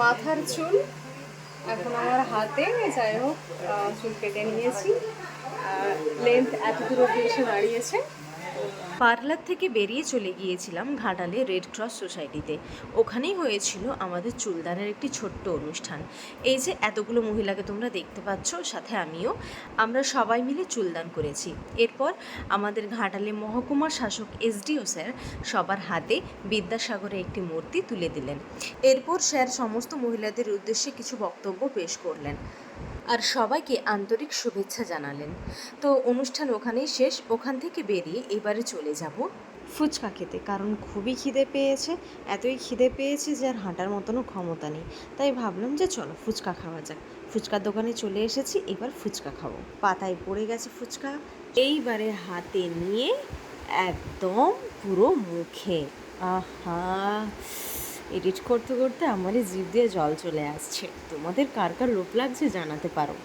মাথার চুল। এখন আমার হাতে, যাই হোক চুল কেটে নিয়েছি। লেন্থ এত দূর অব্দি দাঁড়িয়েছে। পার্লার থেকে বেরিয়ে চলে গিয়েছিলাম ঘাটালে রেড ক্রস সোসাইটিতে ওখানেই হয়েছিল আমাদের চুলদানের একটি ছোট্ট অনুষ্ঠান। এই যে এতগুলো মহিলাকে তোমরা দেখতে পাচ্ছ, সাথে আমিও, আমরা সবাই মিলে চুলদান করেছি। এরপর আমাদের ঘাটালে মহকুমা শাসক এসডিও স্যার সবার হাতে বিদ্যাসাগরে একটি মূর্তি তুলে দিলেন। এরপর স্যার সমস্ত মহিলাদের উদ্দেশ্যে কিছু বক্তব্য পেশ করলেন। আর সবাইকে আন্তরিক শুভেচ্ছা জানালেন। তো অনুষ্ঠান ওখানেই শেষ, ওখান থেকে বেরিয়ে এবারে চলে যাব। ফুচকা খেতে, কারণ খুবই খিদে পেয়েছে, এতই খিদে পেয়েছে যে আর হাঁটার মতনও ক্ষমতা নেই। তাই ভাবলাম যে চলো ফুচকা খাওয়া যাক। ফুচকার দোকানে চলে এসেছি, এবার ফুচকা খাব। পাতায় পড়ে গেছে ফুচকা। এইবারে হাতে নিয়ে একদম পুরো মুখে। আহা! এডিট করতে করতে আমারই জিভ দিয়ে জল চলে আসছে। তোমাদের কার কার লোভ লাগছে জানাতে পারো।